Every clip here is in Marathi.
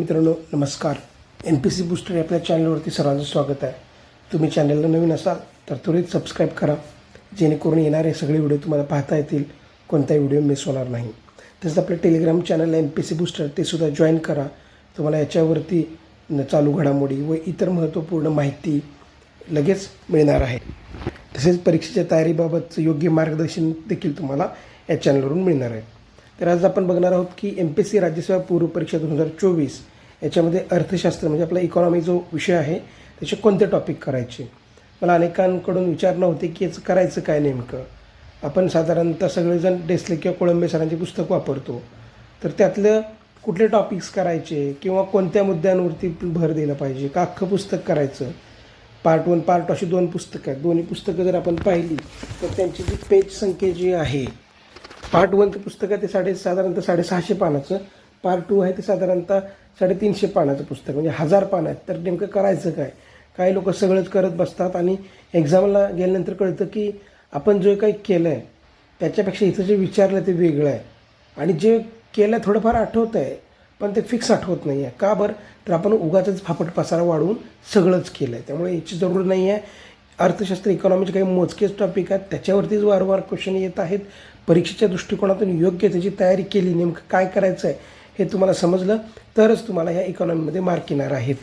मित्रांनो नमस्कार. एम पी सी बूस्टर आपल्या चॅनलवरती सर्वांचं स्वागत आहे. तुम्ही चॅनलला नवीन असाल तर त्वरित सबस्क्राईब करा. जेणेकरून येणारे सगळे व्हिडिओ तुम्हाला पाहता येतील. कोणताही व्हिडिओ मिस होणार नाही. तसंच आपलं Telegram channel M P C booster ते सुद्धा जॉईन करा. तुम्हाला याच्यावरती चालू घडामोडी व इतर महत्त्वपूर्ण माहिती लगेच मिळणार आहे. तसेच परीक्षेच्या तयारीबाबतचं योग्य मार्गदर्शन देखील तुम्हाला या चॅनलवरून मिळणार आहे. तर आज आपण बघणार आहोत की एम पी एस सी राज्यसेवा पूर्व परीक्षा दोन हजार चोवीस याच्यामध्ये अर्थशास्त्र म्हणजे आपला इकॉनॉमी जो विषय आहे त्याचे कोणते टॉपिक करायचे? मला अनेकांकडून विचारणं होते की याचं करायचं काय नेमकं? आपण साधारणतः सगळेजण डेस्ले किंवा कोळंबे सरांचे पुस्तक वापरतो. तर त्यातलं कुठले टॉपिक्स करायचे किंवा कोणत्या मुद्द्यांवरती भर दिला पाहिजे? का अख्खं पुस्तक करायचं? पार्ट वन पार्ट अशी दोन पुस्तकं आहेत. दोन्ही पुस्तकं जर आपण पाहिली तर त्यांची जी पेज संख्या जी आहे पार्ट वनचं पुस्तक आहे ते साडे साधारणतः साडेसहाशे पानाचं. पार्ट टू आहे ते साधारणतः साडेतीनशे पानाचं पुस्तक म्हणजे हजार पानं आहेत. तर नेमकं करायचं काय? काही लोक सगळंच करत बसतात आणि एक्झामला गेल्यानंतर कळतं की आपण जे काही केलं आहे त्याच्यापेक्षा इथं जे विचारलं ते वेगळं आहे. आणि जे केलं आहे थोडंफार आठवतं आहे पण ते फिक्स आठवत नाही आहे का बरं? तर आपण उगाचच फापट पसारा वाढवून सगळंच केलं आहे त्यामुळे याची जरूर नाही आहे. अर्थशास्त्र इकॉनॉमीचे काही मोजकेच टॉपिक आहेत. त्याच्यावरतीच वारंवार क्वेश्चन येत आहेत. परीक्षेच्या दृष्टिकोनातून योग्य त्याची तयारी केली नेमकं काय करायचं आहे हे तुम्हाला समजलं तरच तुम्हाला ह्या इकॉनॉमीमध्ये मार्क येणार आहेत.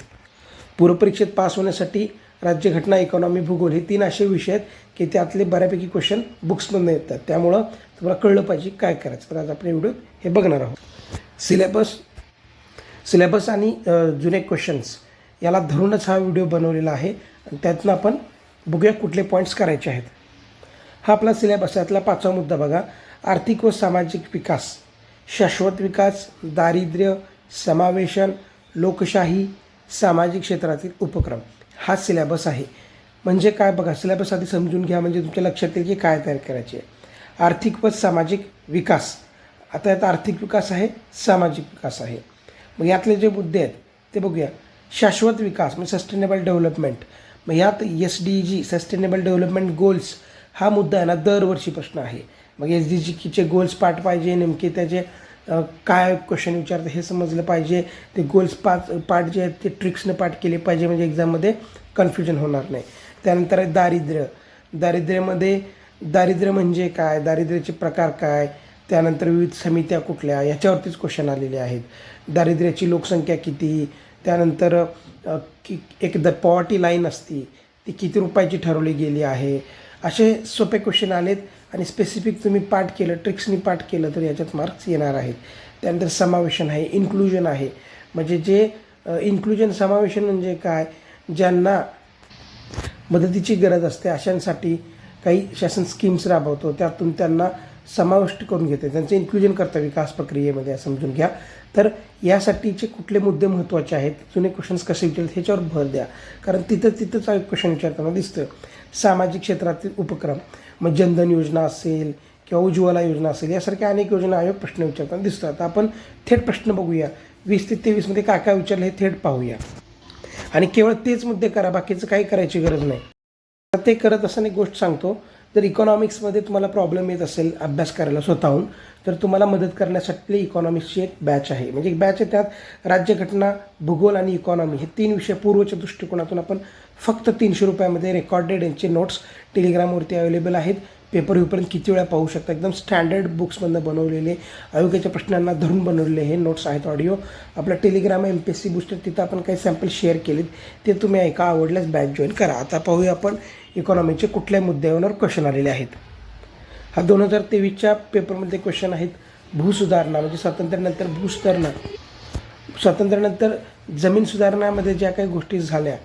पूर्वपरीक्षेत पास होण्यासाठी राज्यघटना इकॉनॉमी भूगोल हे तीन असे विषय आहेत की त्यातले बऱ्यापैकी क्वेश्चन बुक्समधून येतात. त्यामुळं तुम्हाला कळलं पाहिजे काय करायचं. तर आज आपण व्हिडिओ हे बघणार आहोत. सिलेबस सिलेबस आणि जुने क्वेश्चन्स याला धरूनच हा व्हिडिओ बनवलेला आहे. आणि त्यातनं आपण बघूया कुठले पॉईंट्स करायचे आहेत. हा आपला सिलेबस यातला पाचवा मुद्दा बघा. आर्थिक व सामाजिक विकास. शाश्वत विकास दारिद्र्य समावेशन लोकशाही सामाजिक क्षेत्रातील उपक्रम. हा सिलॅबस आहे. म्हणजे काय बघा सिलॅबस आधी समजून घ्या म्हणजे तुमच्या लक्षात येईल की काय तयार करायचे. आहे आर्थिक व सामाजिक विकास. आता यात आर्थिक विकास आहे सामाजिक विकास आहे. मग यातले जे मुद्दे आहेत ते बघूया. शाश्वत विकास म्हणजे सस्टेनेबल डेव्हलपमेंट मग यात S D G sustainable development goals हा मुद्दा आहे ना दरवर्षी प्रश्न आहे. मग एस डी जीचे गोल्स पाठ पाहिजे नेमके त्याचे काय क्वेश्चन विचारतं हे समजलं पाहिजे. ते गोल्स पाच पाठ जे आहेत ते ट्रिक्सनं पाठ केले पाहिजे. म्हणजे एक्झाममध्ये कन्फ्युजन होणार नाही. त्यानंतर आहे दारिद्र्य. दारिद्र्यामध्ये दारिद्र्य म्हणजे काय? दारिद्र्याचे प्रकार काय? त्यानंतर विविध समित्या कुठल्या? याच्यावरतीच क्वेश्चन आलेले आहेत. दारिद्र्याची लोकसंख्या किती? त्यानंतर की एक द पॉवर्टी लाईन असती ती किती रुपयाची ठरवली गेली आहे? असे सोपे क्वेश्चन आलेत. आणि स्पेसिफिक तुम्ही पाठ केलं ट्रिक्सनी पाठ केलं तर याच्यात मार्क्स येणार आहेत. त्यानंतर समावेशन आहे इन्क्लुजन आहे. म्हणजे जे इन्क्लुजन समावेशन म्हणजे काय? ज्यांना मदतीची गरज असते अशांसाठी काही शासन स्कीम्स राबवतो त्यातून त्यांना समाविष्ट करून घेते. त्यांचं इन्क्लुजन करतं विकास प्रक्रियेमध्ये समजून घ्या. तर यासाठीचे कुठले मुद्दे महत्त्वाचे आहेत? जुने क्वेश्चन्स कसे विचारतात ह्याच्यावर भर द्या. कारण तिथं तिथंच क्वेश्चन विचारताना दिसतं सामाजिक क्षेत्रातील उपक्रम. मग जनधन योजना असेल किंवा उज्ज्वला योजना असेल यासारख्या अनेक योजना आयोग प्रश्न विचारताना दिसतात. आपण थेट प्रश्न बघूया. वीस ते तेवीसमध्ये काय काय विचारलं हे थेट पाहूया. आणि केवळ तेच मुद्दे करा बाकीचं काही करायची गरज नाही. तर ते करत असताना एक गोष्ट सांगतो. जर इकॉनॉमिक्समध्ये तुम्हाला प्रॉब्लेम येत असेल अभ्यास करायला स्वतःहून तर तुम्हाला मदत करण्यासाठी इकॉनॉमिक्सची एक बॅच आहे. म्हणजे एक बॅच आहे त्यात राज्यघटना भूगोल आणि इकॉनॉमी हे तीन विषय पूर्वच्या दृष्टिकोनातून आपण फक्त तीनशे रुपयामध्ये रेकॉर्डेड यांचे नोट्स टेलिग्रामवरती अवेलेबल आहेत. पेपर होईपर्यंत किती वेळा पाहू शकता? एकदम स्टँडर्ड बुक्समधनं बनवलेले आयोगाच्या प्रश्नांना धरून बनवलेले हे नोट्स आहेत ऑडिओ आपला Telegram M P S C booster तिथं आपण काही सॅम्पल शेअर केलेत ते तुम्ही ऐका आवडल्यास बॅच जॉईन करा. आता पाहूया आपण इकॉनॉमीचे कुठल्या मुद्द्यावर क्वेश्चन आलेले आहेत. हा दोन हजार तेवीसच्या पेपरमध्ये क्वेश्चन आहेत. भूसुधारणा म्हणजे स्वातंत्र्यानंतर भूसुधारणा स्वातंत्र्यानंतर जमीन सुधारणामध्ये ज्या काही गोष्टी झाल्या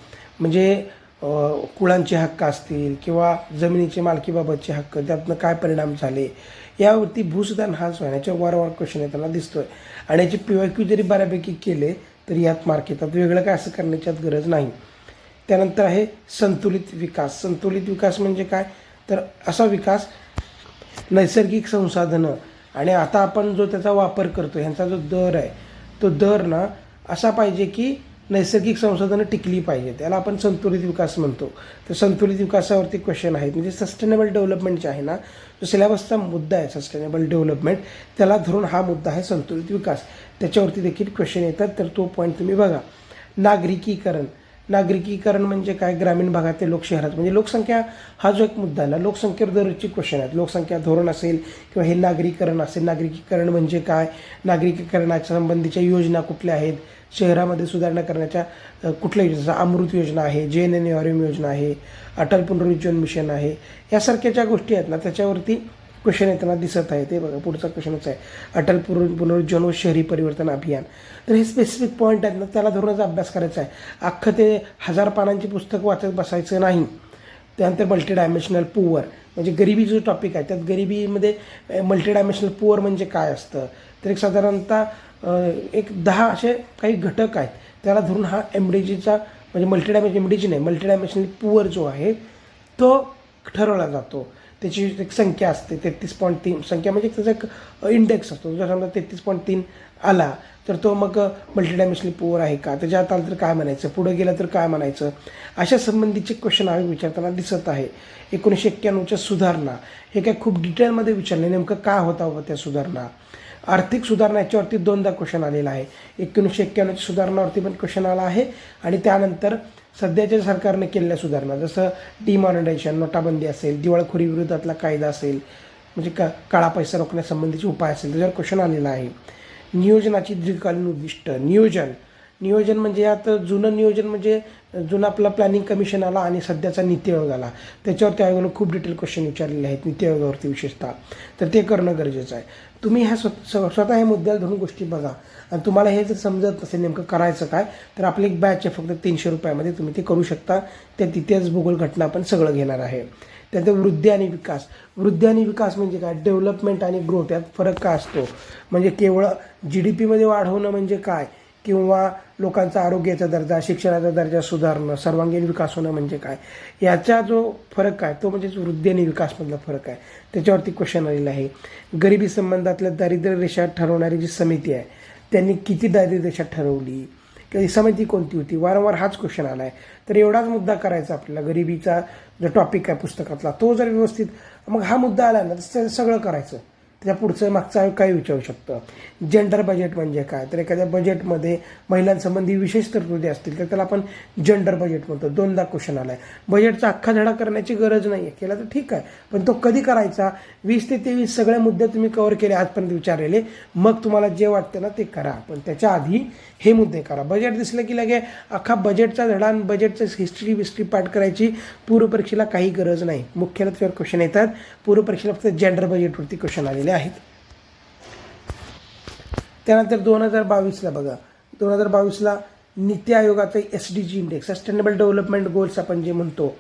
म्हणजे कुळांचे हक्क असतील किंवा जमिनीचे मालकीबाबतचे हक्क त्यातनं काय परिणाम झाले यावरती भूसुधारणा हा जो आहे याच्यावर वारंवार क्वेश्चन येताना दिसतोय. आणि याचे पी वाय क्यू जरी बऱ्यापैकी केले तरी यात मार्क येतात वेगळं काय असं करण्याच्यात गरज नाही. त्यानंतर आहे संतुलित विकास. संतुलित विकास म्हणजे काय? तर असा विकास नैसर्गिक संसाधनं आणि आता आपण जो त्याचा वापर करतो ह्यांचा जो दर आहे तो दर ना असा पाहिजे की नैसर्गिक संसाधनं टिकली पाहिजे. त्याला आपण संतुलित विकास म्हणतो. तर संतुलित विकासावरती क्वेश्चन आहेत. म्हणजे सस्टेनेबल डेव्हलपमेंट जे आहे ना जो सिलेबसचा मुद्दा आहे सस्टेनेबल डेव्हलपमेंट त्याला धरून हा मुद्दा आहे संतुलित विकास. त्याच्यावरती देखील क्वेश्चन येतात. तर तो पॉईंट तुम्ही बघा. नागरिकीकरण. नागरिकीकरण म्हणजे काय? ग्रामीण भागातील लोक शहरात. म्हणजे लोकसंख्या हा जो एक मुद्दा आला लोकसंख्येवर दररोजची क्वेश्चन आहेत. लोकसंख्या धोरण असेल किंवा हे नागरीकरण असेल. नागरिकीकरण म्हणजे काय? नागरिकीकरणाच्या संबंधीच्या योजना कुठल्या आहेत? शहरामध्ये सुधारणा करण्याच्या कुठल्या योजना जसं अमृत योजना आहे जे एन एन आर योजना आहे अटल पुनरुज्जीवन मिशन आहे यासारख्या ज्या गोष्टी आहेत ना त्याच्यावरती क्वेश्चन येताना दिसत आहे. ते बघा पुढचा क्वेश्चनच आहे. अटल पुनर पुनरुज्जीवन व शहरी परिवर्तन अभियान. तर हे स्पेसिफिक पॉईंट आहेत ना त्याला धरूनच अभ्यास करायचा आहे. अख्खं ते हजार पानांची पुस्तक वाचत बसायचं नाही. त्यानंतर मल्टी डायमेन्शनल पुअर म्हणजे गरिबी जो टॉपिक आहे त्यात गरिबीमध्ये मल्टी डायमेन्शनल पुअर म्हणजे काय असतं? तर एक साधारणतः एक दहा असे काही घटक आहेत. त्याला धरून हा एम डी जीचा म्हणजे multi dimension M D G नाही मल्टी डायमेन्शनल पुअर जो आहे तो ठरवला जातो. त्याची एक संख्या असते तेहतीस पॉईंट तीन संख्या म्हणजे त्याचा एक इंडेक्स असतो. जर समजा तेहतीस पॉईंट तीन आला तर तो मग मल्टीडायमेन्शनल डायमेन्शनल आहे का? त्याच्यात आलं तर काय म्हणायचं? पुढं गेलं तर काय म्हणायचं? अशा संबंधीचे क्वेश्चन आम्ही विचारताना दिसत आहे. एकोणीसशे एक्क्याण्णवच्या सुधारणा. हे काय खूप डिटेलमध्ये विचारले. नेमकं काय होता बाबा त्या सुधारणा? आर्थिक सुधारणा याच्यावरती दोनदा क्वेश्चन आलेला आहे. एकोणीसशे एक्क्याण्णवच्या सुधारणावरती पण क्वेश्चन आला आहे. आणि त्यानंतर सध्याच्या सरकारने केलेल्या सुधारणा जसं डिमॉनिटायझेशन नोटाबंदी असेल दिवाळखोरी विरोधातला कायदा असेल म्हणजे का काळा पैसा रोखण्यासंबंधीचे उपाय असेल त्याच्यावर क्वेश्चन आलेला आहे. नियोजनाची दीर्घकालीन उद्दिष्ट. नियोजन. नियोजन म्हणजे यात जुनं नियोजन म्हणजे जुनं आपला प्लॅनिंग कमिशन आला आणि सध्याचा नीती आयोग आला. त्याच्यावरती आयोगानं खूप डिटेल क्वेश्चन विचारलेले आहेत नीती आयोगावरती विशेषतः. तर ते करणं गरजेचं आहे. तुम्ही ह्या स्व स्वतः हे मुद्द्याला धरून गोष्टी बघा. आणि तुम्हाला हे जर समजत नसेल नेमकं करायचं काय तर आपली एक बॅच आहे फक्त तीनशे रुपयामध्ये तुम्ही ते करू शकता. त्या तिथेच भूगोल घटना पण सगळं घेणार आहे. त्यानंतर वृद्धी आणि विकास. वृद्धी आणि विकास म्हणजे काय? डेव्हलपमेंट आणि ग्रोथ यात फरक काय असतो? म्हणजे केवळ जी डी पीमध्ये वाढ होणं म्हणजे काय? किंवा लोकांचा आरोग्याचा दर्जा शिक्षणाचा दर्जा सुधारणं सर्वांगीण विकास होणं म्हणजे काय? याचा जो फरक आहे तो म्हणजेच वृद्धी आणि विकासमधला फरक आहे. त्याच्यावरती क्वेश्चन आलेला आहे. गरिबी संबंधातल्या दारिद्र्य रेषा ठरवणारी जी समिती आहे त्यांनी किती दारिद्र्य रेषा ठरवली? किंवा समिती कोणती होती? वारंवार हाच क्वेश्चन आला आहे तर एवढाच मुद्दा करायचा आपल्याला. गरिबीचा जो टॉपिक आहे पुस्तकातला. तो जर व्यवस्थित मग हा मुद्दा आला ना तर सगळं करायचं. त्याच्या पुढचं मागचं आयोग काय विचारू शकतं? जेंडर बजेट म्हणजे काय? तर एखाद्या बजेटमध्ये महिलांसंबंधी विशेष तरतुदी असतील तर त्याला आपण जेंडर बजेट म्हणतो. दोनदा क्वेश्चन आला आहे बजेटचा अख्खा धडा करण्याची गरज नाही आहे केला तर ठीक आहे. पण तो कधी करायचा? वीस ते तेवीस सगळे मुद्दे तुम्ही कव्हर केले आजपर्यंत विचारलेले. मग तुम्हाला जे वाटतं ना ते करा. पण त्याच्या आधी हे मुद्दे करा. बजेट दिसलं की लगे अख्खा बजेटचा धडा आणि बजेटचं हिस्ट्री विस्ट्री पाठ करायची पूर्वपरीक्षेला काही गरज नाही. मुख्याला त्याच्यावर क्वेश्चन येतात पूर्वपरीक्षेला फक्त जेंडर बजेटवरती क्वेश्चन आलेले आहेत. त्यानंतर दोन हजार बावीसला बघा. दोन हजार बावीसला नीती आयोगाचा S D G index sustainable development goals आपण जे म्हणतो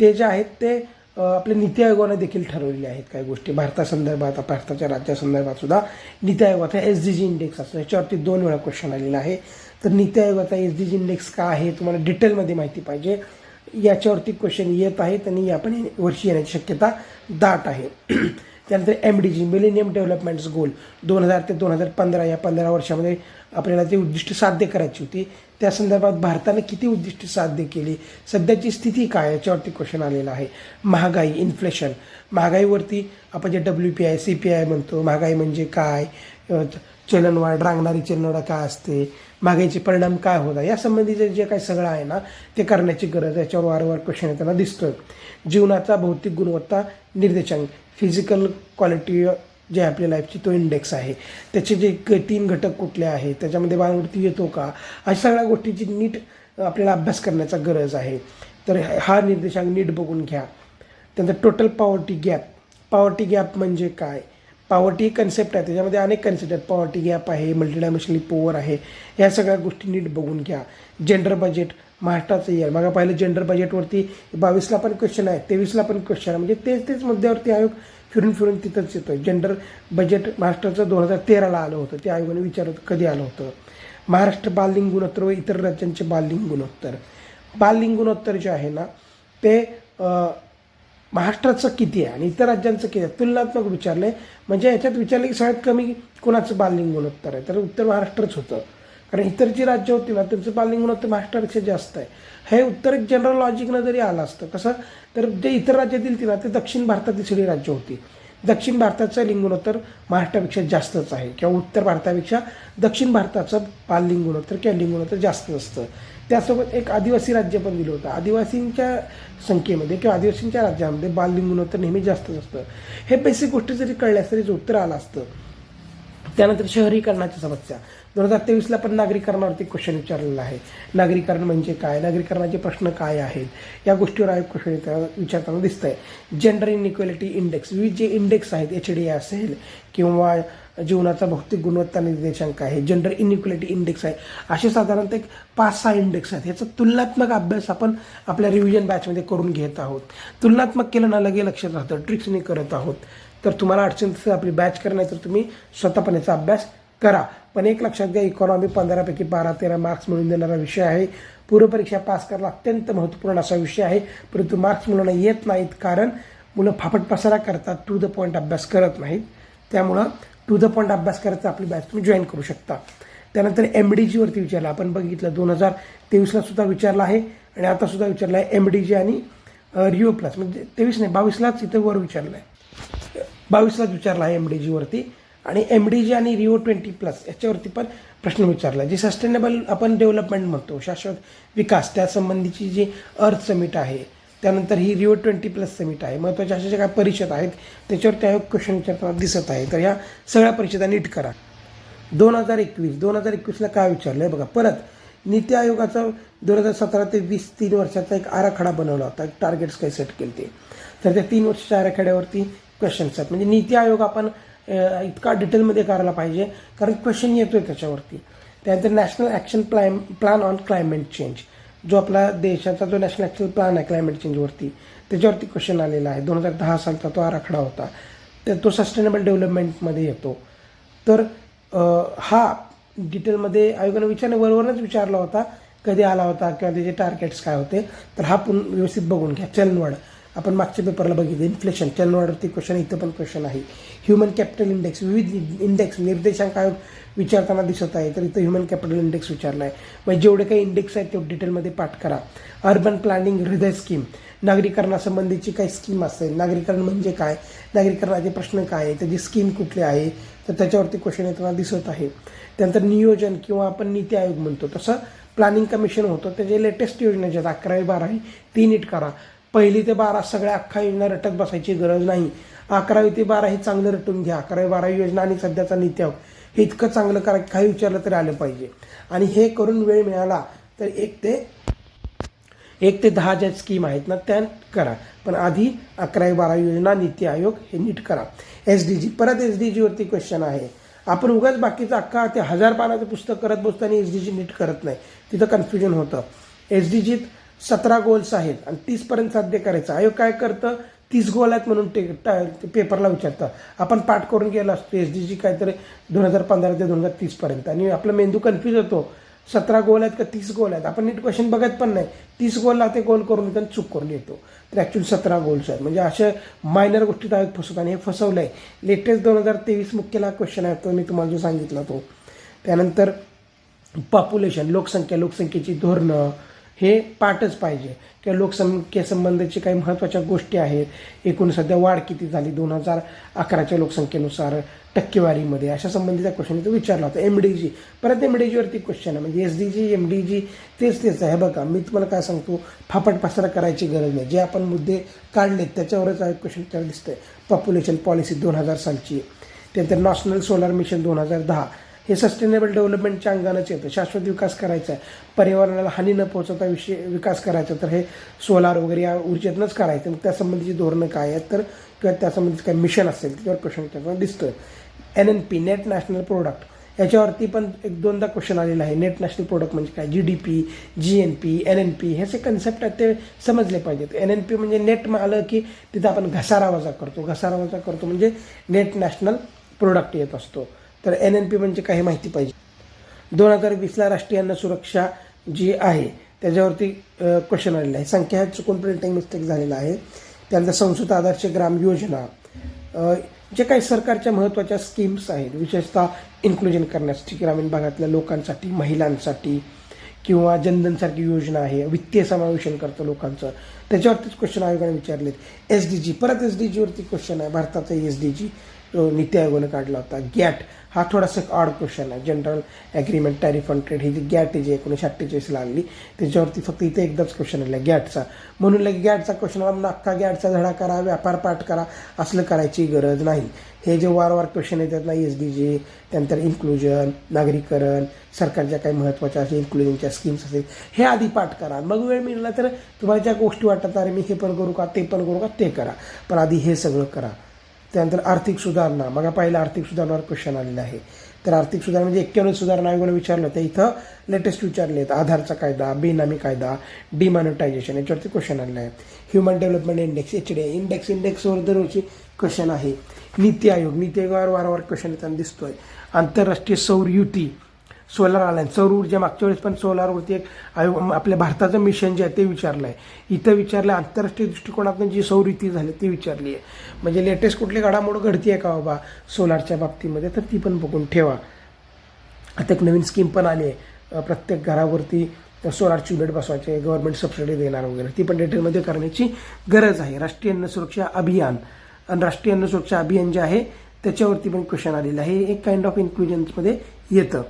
ते जे आहेत ते आपल्या नीती आयोगाने देखील ठरवलेले आहेत काही गोष्टी. भारतासंदर्भात भारताच्या राज्यासंदर्भात सुद्धा नीती आयोगाचा एस डी जी इंडेक्स असतो. याच्यावरती दोन वेळा क्वेश्चन आलेला आहे. तर नीती आयोगाचा एस डी जी इंडेक्स काय आहे तुम्हाला डिटेलमध्ये माहिती पाहिजे. याच्यावरती क्वेश्चन येत आहेत आणि या पण वर्षी येण्याची शक्यता दाट आहे. त्यानंतर M D G millennium developments goal दोन हजार ते दोन हजार पंधरा या पंधरा वर्षामध्ये आपल्याला ते उद्दिष्ट साध्य करायची होती. त्या संदर्भात भारताने किती उद्दिष्ट साध्य केली? सध्याची स्थिती काय? याच्यावरती क्वेश्चन आलेला आहे. महागाई इन्फ्लेशन महागाईवरती आपण जे W P I C P I म्हणतो महागाई म्हणजे काय? चलनवाढ रांगणारी चलनवाढ काय असते? महागाईचे परिणाम काय होता यासंबंधीचं जे काही सगळं आहे ना ते करण्याची गरज याच्यावर वारंवार क्वेश्चन येताना दिसतोय. जीवनाचा भौतिक गुणवत्ता निर्देशांक. फिजिकल क्वालिटी जे आपल्या लाईफची तो इंडेक्स आहे. त्याचे जे तीन घटक कुठले आहेत त्याच्यामध्ये बाळावरती येतो का? अशा सगळ्या गोष्टीची नीट आपल्याला अभ्यास करण्याचा गरज आहे. तर हा निर्देशांक नीट बघून घ्या. त्यानंतर total poverty gap poverty gap म्हणजे काय? पॉवर्टी कन्सेप्ट आहे. त्याच्यामध्ये अनेक कन्सेप्ट आहेत. पॉवर्टी गॅप आहे मल्टीडायमेन्शनली पोवर आहे. या सगळ्या गोष्टी नीट बघून घ्या. जेंडर बजेट महाराष्ट्राचं इयर मग पाहिलं जेंडर बजेटवरती बावीसला पण क्वेश्चन आहे तेवीसला पण क्वेश्चन आहे. म्हणजे तेच तेच मुद्द्यावरती आयोग फिरून फिरून तिथंच येतं जेंडर बजेट महाराष्ट्राचं दोन हजार तेराला आलं होतं. ते आयोगाने विचारत कधी आलं होतं? महाराष्ट्र बाललिंग गुणोत्तर व इतर राज्यांचे बाललिंग गुणोत्तर बाललिंग गुणोत्तर जे आहे ना ते महाराष्ट्राचं किती आहे आणि इतर राज्यांचं किती आहे? तुलनात्मक विचारलं. आहे म्हणजे याच्यात विचारलं की सगळ्यात कमी कोणाचं बाललिंग गुणोत्तर आहे? तर उत्तर महाराष्ट्रच होतं. कारण इतर जी राज्य होती ना त्यांचं बाललिंग गुणोत्तर महाराष्ट्रापेक्षा जास्त आहे. हे उत्तर एक जनरल लॉजिकनं जरी आलं असतं कसं? तर जे इतर राज्यातील ती ना ते दक्षिण भारतातील सगळी राज्य होती. दक्षिण भारताचं लिंगुणोत्तर महाराष्ट्रापेक्षा जास्तच आहे किंवा उत्तर भारतापेक्षा दक्षिण भारताचं बाल किंवा लिंगुणोत्तर जास्त असतं त्यासोबत एक आदिवासी राज्य पण दिलं होतं. आदिवासींच्या संख्येमध्ये किंवा आदिवासींच्या राज्यामध्ये बाल लिंग नेहमी जास्तच असतं हे बेसिक गोष्टी जरी कळल्यास तरी उत्तर आलं असतं त्यानंतर शहरीकरणाची समस्या. दोन हजार तेवीसला पण नागरीकरणावरती क्वेश्चन विचारलेला आहे. नागरीकरण म्हणजे काय? नागरीकरणाचे प्रश्न काय आहेत? या गोष्टीवर आयोग क्वेश्चन विचारताना दिसतंय. आहे जेंडर इनइक्वॅलिटी इंडेक्स विविध जे इंडेक्स आहेत एच डी असेल किंवा जीवनाचा भौतिक गुणवत्ता निर्देशांक आहे जेंडर इनइक्वॅलिटी इंडेक्स आहे असे साधारणतः एक पाच सहा इंडेक्स आहेत. याचा तुलनात्मक अभ्यास आपण आपल्या रिव्हिजन बॅचमध्ये करून घेत आहोत. तुलनात्मक केलं ना लगे लक्षात राहतं. ट्रिक्सनी करत आहोत. तर तुम्हाला अडचण आपली बॅच करणं तर तुम्ही स्वतःपणेचा अभ्यास करा. पण एक लक्षात घ्या इकॉनॉमी पंधरापैकी बारा तेरा मार्क्स मिळून देणारा विषय आहे. पूर्वपरीक्षा पास करायला अत्यंत महत्त्वपूर्ण असा विषय आहे. परंतु मार्क्स मुलांना येत नाहीत कारण मुलं फापट पसारा करतात टू द पॉईंट अभ्यास करत नाहीत. त्यामुळं टू द पॉईंट अभ्यास करायचा आपली बॅच तुम्ही जॉईन करू शकता. त्यानंतर एम डी जीवरती विचारलं. आपण बघितलं दोन हजार तेवीसला सुद्धा विचारलं आहे आणि आता सुद्धा विचारलं आहे एम डी जी आणि रिओ प्लस म्हणजे तेवीस नाही बावीसलाच इथं वर विचारलं आहे. बावीसलाच विचारला आहे एम डी जीवरती आणि एम डी जी आणि रिओ ट्वेंटी प्लस याच्यावरती पण प्रश्न विचारला. जे सस्टेनेबल आपण डेव्हलपमेंट म्हणतो शाश्वत विकास त्यासंबंधीची जी अर्थ समिट आहे त्यानंतर ही रिओ ट्वेंटी प्लस समिट आहे. महत्त्वाच्या अशा ज्या काय परिषद आहेत त्याच्यावर त्या क्वेश्चन विचारताना दिसत आहे. तर या सगळ्या परिषदा नीट करा. दोन हजार एकवीस दोन हजार एकवीसला काय विचारलं? आहे बघा परत नीती आयोगाचा दोन हजार सतरा ते वीस तीन वर्षाचा एक आराखडा बनवला होता. एक टार्गेट्स काही सेट केले ते. तर त्या तीन वर्षाच्या आराखड्यावरती क्वेश्चन्स आहेत. म्हणजे नीती आयोग आपण इतका डिटेलमध्ये करायला पाहिजे. कारण क्वेश्चन येतोय त्याच्यावरती. त्यानंतर national action plan plan on climate change जो आपला देशाचा जो नॅशनल ॲक्शन प्लॅन आहे क्लायमेट चेंजवरती त्याच्यावरती क्वेश्चन आलेला आहे. दोन हजार दहा सालचा तो आराखडा होता. तर तो सस्टेनेबल डेव्हलपमेंटमध्ये येतो. तर हा डिटेलमध्ये आयोगाने विचारणे बरोबरच विचारला होता. कधी आला होता किंवा त्याचे टार्गेट्स काय होते. तर हा पण व्यवस्थित बघून घ्या. चलनवाढ. आपण मागच्या पेपरला बघितलं. इन्फ्लेशन चलनवाढवरती क्वेश्चन इथं पण क्वेश्चन आहे. ह्युमन कॅपिटल इंडेक्स विविध इंडेक्स निर्देशांक आयोग विचारताना दिसत आहे. तर इथं ह्युमन कॅपिटल इंडेक्स विचारला आहे म्हणजे जेवढे काही इंडेक्स आहेत तेवढे डिटेलमध्ये पाठ करा. अर्बन प्लॅनिंग हृदय स्कीम नागरीकरणासंबंधीची काही स्कीम असेल. नागरीकरण म्हणजे काय? नागरीकरणाचे प्रश्न काय आहे त्याची स्कीम कुठली आहे? तर त्याच्यावरती क्वेश्चन येताना दिसत आहे. त्यानंतर नियोजन किंवा आपण नीती आयोग म्हणतो. तसं प्लॅनिंग कमिशन होतं. त्याचे लेटेस्ट योजना ज्या आहेत अकरावी बारावी ती नीट करा. पहिली ते बारा सगळ्या अख्खा योजना रटत बसायची गरज नाही. अकरावी ते बारा हे चांगलं रटून घ्या. अकरावी बारावी योजना आणि सध्याचा नीती हे इतकं चांगलं करा काही विचारलं तरी आलं पाहिजे. आणि हे करून वेळ मिळाला तर एक ते एक ते दहा ज्या स्कीम आहेत ना त्या करा. पण आधी अकरावी बारावी योजना नीती आयोग हे नीट करा. एस डी जी परत एस डी जीवरती क्वेश्चन आहे. आपण उगाच बाकीचं अख्खा ते हजार पानाचं पुस्तक करत बसतो आणि एस डी जी नीट करत नाही. तिथं कन्फ्युजन होतं. एस डी जीत सतरा गोल्स आहेत आणि तीसपर्यंत साध्य करायचं. आयोग काय करतं? तीस गोल आहेत म्हणून ते पेपरला विचारतं आपण पाठ करून गेलो असतो एस डी जी काहीतरी दोन हजार पंधरा ते दोन हजार तीसपर्यंत आणि आपला मेंदू कन्फ्यूज होतो. सतरा गोल आहेत का तीस गोल आहेत? आपण नीट क्वेश्चन बघत पण नाही. तीस गोलला ते गोल करून येतो चूक करून येतो. तर ॲक्च्युली सतरा गोल्स आहेत. म्हणजे अशा मायनर गोष्टीत आयोग फसवत आणि हे फसवलं आहे लेटेस्ट दोन हजार तेवीस मुख्यला क्वेश्चन आहे तो मी तुम्हाला जो सांगितला तो. त्यानंतर पॉप्युलेशन लोकसंख्या लोकसंख्येची धोरणं हे पाठच पाहिजे. किंवा लोकसंख्येसंबंधीची काही महत्त्वाच्या गोष्टी आहेत. एकूण सध्या वाढ किती झाली? दोन हजार अकराच्या लोकसंख्येनुसार टक्केवारीमध्ये. अशा संबंधीचा क्वेश्चन तो विचारला होता. एम डी जी परत एम डी जीवरती क्वेश्चन आहे. म्हणजे S D G M D G तेच तेच आहे. बघा मी तुम्हाला काय सांगतो? फापट पसारा करायची गरज नाही. जे आपण मुद्दे काढलेत त्याच्यावरच हा क्वेश्चन त्याला दिसतंय. पॉप्युलेशन पॉलिसी दोन हजार सालची. त्यानंतर नॅशनल सोलार मिशन दोन हजार दहा. हे सस्टेनेबल डेव्हलपमेंटच्या अंगानंच येतं. शाश्वत विकास करायचा आहे. पर्यावरणाला हानी न पोहोचवता विषय विकास करायचा तर हे सोलार वगैरे या ऊर्जेतनंच करायचं मग त्यासंबंधीची धोरणं काय आहेत तर किंवा त्यासंबंधीचं काय मिशन असेल त्याच्यावर क्वेश्चन त्याच्यावर दिसतोय. N N P net national product याच्यावरती पण एक दोनदा क्वेश्चन आलेला आहे. नेट नॅशनल प्रोडक्ट म्हणजे काय? G D P G N P N N P हे जे कन्सेप्ट आहेत ते समजले पाहिजेत. एन एन पी म्हणजे नेट आलं की तिथं आपण घसारा वजा करतो. घसारा वजा करतो म्हणजे नेट नॅशनल प्रोडक्ट येत असतो. तर एन एन पी म्हणजे काही माहिती पाहिजे. दोन हजार वीसला राष्ट्रीय अन्न सुरक्षा जी आहे त्याच्यावरती क्वेश्चन आलेला आहे. संख्या हा चुकून प्रिंटिंग मिस्टेक झालेला आहे. त्यानंतर संस्कृत आदर्श ग्राम योजना. जे काही सरकारच्या महत्त्वाच्या स्कीम्स आहेत विशेषतः इन्क्लुजन करण्यासाठी ग्रामीण भागातल्या लोकांसाठी महिलांसाठी किंवा जनधनसारखी योजना आहे वित्तीय समावेशन करतं लोकांचं त्याच्यावरतीच क्वेश्चन आयोगाने विचारलेत. एस डी जी परत एस डी जीवरती क्वेश्चन आहे. भारताचं एस डी जी नीती आयोगाने काढला होता. गॅट हा थोडासा एक ऑड क्वेश्चन आहे. General agreement tariff on trade ही जी गॅट आहे जी एकोणीसशे अठ्ठेचाळीसला आणली त्याच्यावरती फक्त इथे एकदाच क्वेश्चन आला गॅटचा. म्हणून लगे गॅटचा क्वेश्चन आला म्हणून अख्खा गॅटचा धडा करा व्यापार पाठ करा असलं करायची गरज नाही. हे जे वारंवार क्वेश्चन येतात ना एस डी जी त्यानंतर इन्क्लुजन नागरीकरण सरकारच्या काही महत्त्वाच्या अशा इन्क्लुजनच्या स्कीम्स असतील हे आधी पाठ करा. मग वेळ मिळाला तर तुम्हाला ज्या गोष्टी वाटतात अरे मी हे पण करू का ते पण करू का ते करा. पण आधी हे सगळं करा. त्यानंतर आर्थिक सुधारणा. मग पहिला आर्थिक सुधारणावर क्वेश्चन आलेला आहे. तर आर्थिक सुधारणा म्हणजे एक्क्याण्णव सुधारणा आयोगाने विचारलं तर इथं लेटेस्ट विचारले आहेत. आधारचा कायदा बेनामी कायदा डिमॉनिटायझेशन याच्यावरती क्वेश्चन आलेला आहे. Human development index H D index इंडेक्सवर दरवर्षी क्वेश्चन आहे. नीती आयोग नीती आयोगावर वारंवार क्वेश्चन येताना दिसतोय. आंतरराष्ट्रीय सौर युती. सोलार आलाय सौर ऊर्जा मागच्या वेळेस पण सोलारवरती एक आयोग आपल्या भारताचं मिशन जे आहे ते विचारलं आहे इथं विचारलं आहे आंतरराष्ट्रीय दृष्टिकोनातून जी सौर युती झाली ती विचारली आहे. म्हणजे लेटेस्ट कुठली घडामोड घडती आहे का बाबा सोलारच्या बाबतीमध्ये? तर ती पण बघून ठेवा. आता एक नवीन स्कीम पण आली आहे. प्रत्येक घरावरती सोलारची युनिट बसवायचे गव्हर्नमेंट सबसिडी देणार वगैरे. ती पण डिटेलमध्ये करण्याची गरज आहे. राष्ट्रीय अन्न सुरक्षा अभियान. आणि राष्ट्रीय अन्न सुरक्षा अभियान जे आहे त्याच्यावरती पण क्वेश्चन आलेलं आहे. एक काइंड ऑफ इन्क्लुजन्समध्ये येतं.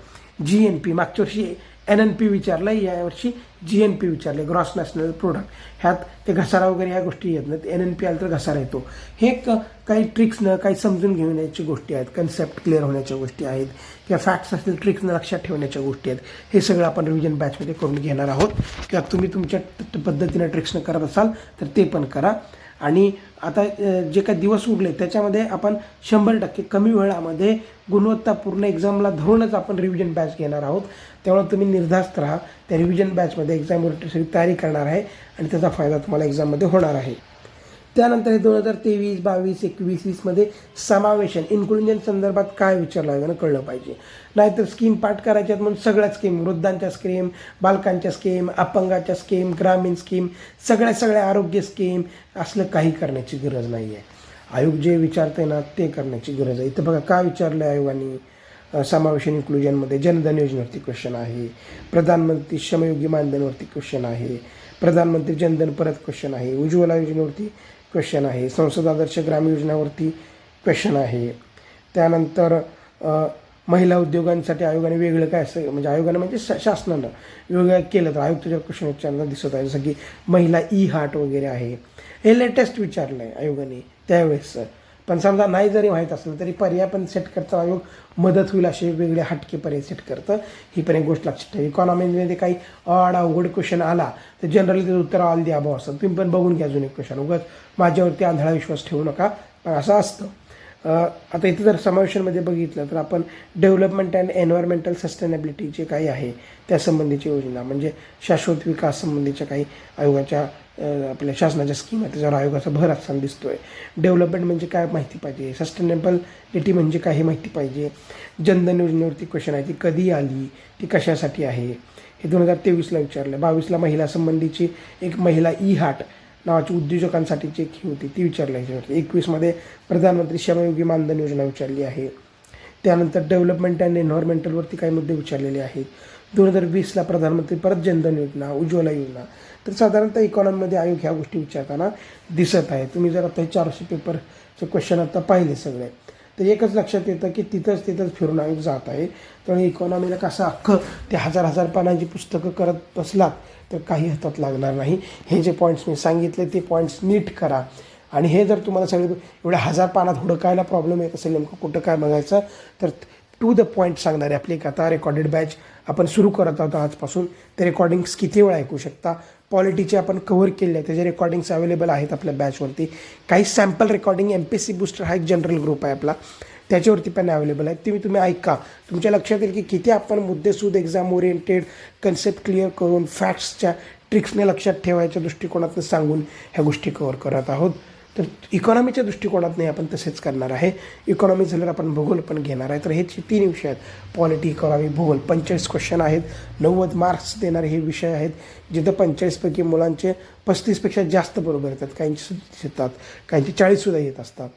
जी एन पी मागच्या वर्षी एन एन पी विचारलं यावर्षी जी एन पी विचारले ग्रॉस नॅशनल प्रोडक्ट ह्यात ते घसारा वगैरे ह्या गोष्टी येत नाहीत. एन एन पी आलं तर घसारा येतो. हे क काही ट्रिक्सनं काही समजून घेण्याची गोष्टी आहेत. कन्सेप्ट क्लिअर होण्याच्या गोष्टी आहेत. किंवा फॅक्ट्स असतील ट्रिक्सनं लक्षात ठेवण्याच्या गोष्टी आहेत. हे सगळं आपण रिव्हिजन बॅचमध्ये करून घेणार आहोत. किंवा तुम्ही तुमच्या पद्धतीनं ट्रिक्सनं करत असाल तर ते पण करा. आणि आता जे काही दिवस उरले त्याच्यामध्ये आपण शंभर टक्के कमी वेळामध्ये गुणवत्तापूर्ण एक्झामला धरूनच आपण रिव्हिजन बॅच घेणार आहोत. त्यामुळे तुम्ही निर्धास्त राहा. त्या रिव्हिजन बॅचमध्ये एक्झामवर तयारी करणार आहे आणि त्याचा फायदा तुम्हाला एक्झाममध्ये होणार आहे. त्यानंतर हे दोन हजार तेवीस बावीस एकवीस वीसमध्ये समावेशन इन्क्लुजन संदर्भात काय विचारलं आहे कळलं पाहिजे. नाहीतर स्कीम पाठ करायच्यात म्हणून सगळ्या स्कीम वृद्धांच्या स्कीम बालकांच्या स्कीम अपंगाच्या स्कीम ग्रामीण स्कीम सगळ्या सगळ्या आरोग्य स्कीम असलं काही करण्याची गरज नाही आहे आयोग जे विचारते ना ते करण्याची गरज आहे. इथं बघा का विचारलं आहे आयोगाने समावेशन इन्क्लुजनमध्ये जनधन योजनेवरती क्वेश्चन आहे. प्रधानमंत्री श्रमयोगी मानधनवरती क्वेश्चन आहे. प्रधानमंत्री जनधन परत क्वेश्चन आहे. उज्ज्वला योजनेवरती क्वेश्चन आहे. संसद आदर्श ग्राम योजनावरती क्वेश्चन आहे. त्यानंतर महिला उद्योगांसाठी आयोगाने वेगळं काय असं म्हणजे आयोगाने म्हणजे शा- शासनानं वेगळं केलं तर आयोग त्याच्यावर क्वेश्चन विचारताना दिसत आहे जसं की महिला ई हार्ट वगैरे आहे. हे लेटेस्ट विचारलं आहे आयोगाने त्यावेळेस. पण समजा नाही जरी माहीत असलं तरी पर्याय पण सेट करता आयोग मदत होईल असे वेगळे हटके पर्याय सेट करतं. ही पण एक गोष्ट लक्षात ठेवा. इकॉनॉमीमध्ये काही ऑड अवघड क्वेश्चन आला तर जनरली त्याचं उत्तर ऑल द्या भाऊ असतं. तुम्ही पण बघून घ्या अजून एक क्वेश्चन उगाच माझ्यावरती आंधळा विश्वास ठेवू नका. पण असं असतं. आता इथं जर समावेशनमध्ये बघितलं तर आपण डेव्हलपमेंट अँड एन्व्हायरमेंटल सस्टेनेबिलिटी जे काही आहे त्यासंबंधीची योजना म्हणजे शाश्वत विकास संबंधीच्या काही आयोगाच्या आपल्या शासनाच्या स्कीम आहेत त्याच्यावर आयोगाचा भर असताना आहे डेव्हलपमेंट म्हणजे काय माहिती पाहिजे? सस्टेनेबलिटी म्हणजे काय हे माहिती पाहिजे? जनधन योजनेवरती क्वेश्चन आहे ती कधी आली? ती कशासाठी आहे? हे दोन हजार तेवीसला विचारलं. बावीसला महिला संबंधीची एक महिला ई हाट नावाची उद्योजकांसाठीची एक ही होती ती विचारली याच्यावरती एकवीसमध्ये प्रधानमंत्री श्रमयोगी मानधन योजना विचारली आहे. त्यानंतर डेव्हलपमेंट अँड एन्व्हायरमेंटलवरती काही मुद्दे विचारलेले आहेत. दोन हजार वीसला प्रधानमंत्री परत जनधन योजना उज्ज्वला योजना. तर साधारणतः इकॉनॉमीमध्ये आयोग ह्या गोष्टी विचारताना दिसत आहे. तुम्ही जर आता हे चारशे पेपरचे क्वेश्चन आता पाहिले सगळे तर एकच लक्षात येतं की तिथंच तिथंच फिरून आम्ही जात आहे. तर इकॉनॉमीला कसं अख्खं ते हजार हजार पानांची पुस्तकं करत बसलात तर काही हातात लागणार नाही. हे जे पॉईंट्स मी सांगितले ते पॉईंट्स नीट करा. आणि हे जर तुम्हाला सगळे एवढ्या हजार पानात हुडकायला प्रॉब्लेम येत असेल नेमकं कुठं काय बघायचं तर टू द पॉईंट सांगणारे आपली एक आता रेकॉर्डेड बॅच आपण सुरू करत आहोत आजपासून. ते रेकॉर्डिंग्स किती वेळा ऐकू शकता? पॉलिटीचे आपण कव्हर केले आहे त्याचे रेकॉर्डिंग्स अवेलेबल आहेत आपल्या बॅचवरती काही sample recording M P C booster हा एक जनरल ग्रुप आहे आपला. त्याच्यावरती पण अवेलेबल आहे तुम्ही तुम्ही ऐका. तुमच्या लक्षात येईल की किती आपण मुद्देसूद एक्झाम ओरिएंटेड कन्सेप्ट क्लिअर करून फॅक्ट्सच्या ट्रिक्सने लक्षात ठेवायच्या दृष्टिकोनातून सांगून ह्या गोष्टी कव्हर करत आहोत. तर इकॉनॉमीच्या दृष्टिकोनात नाही आपण तसेच करणार आहे. इकॉनॉमी झाल्यावर आपण भूगोल पण घेणार आहे. तर हे तीन विषय आहेत. पॉलिटी इकॉनॉमी भूगोल. पंचेचाळीस क्वेश्चन आहेत. नव्वद मार्क्स देणारे हे विषय आहेत जिथं पंचेचाळीसपैकी मुलांचे पस्तीसपेक्षा जास्त बरोबर येतात. काहींचे सुद्धा येतात काहींचे चाळीससुद्धा येत असतात.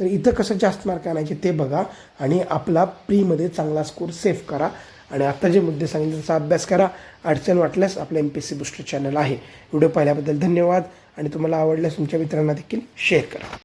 तर इथं कसं जास्त मार्क आणायचे ते बघा आणि आपला प्रीमध्ये चांगला स्कोर सेव्ह करा. आणि आता जे मुद्दे सांगितले त्याचा अभ्यास करा. अडचण वाटल्यास आपलं M P S C booster channel आहे. व्हिडिओ पाहिल्याबद्दल धन्यवाद. आणि तुम्हाला आवडल्यास तुमच्या मित्रांना देखील शेअर करा.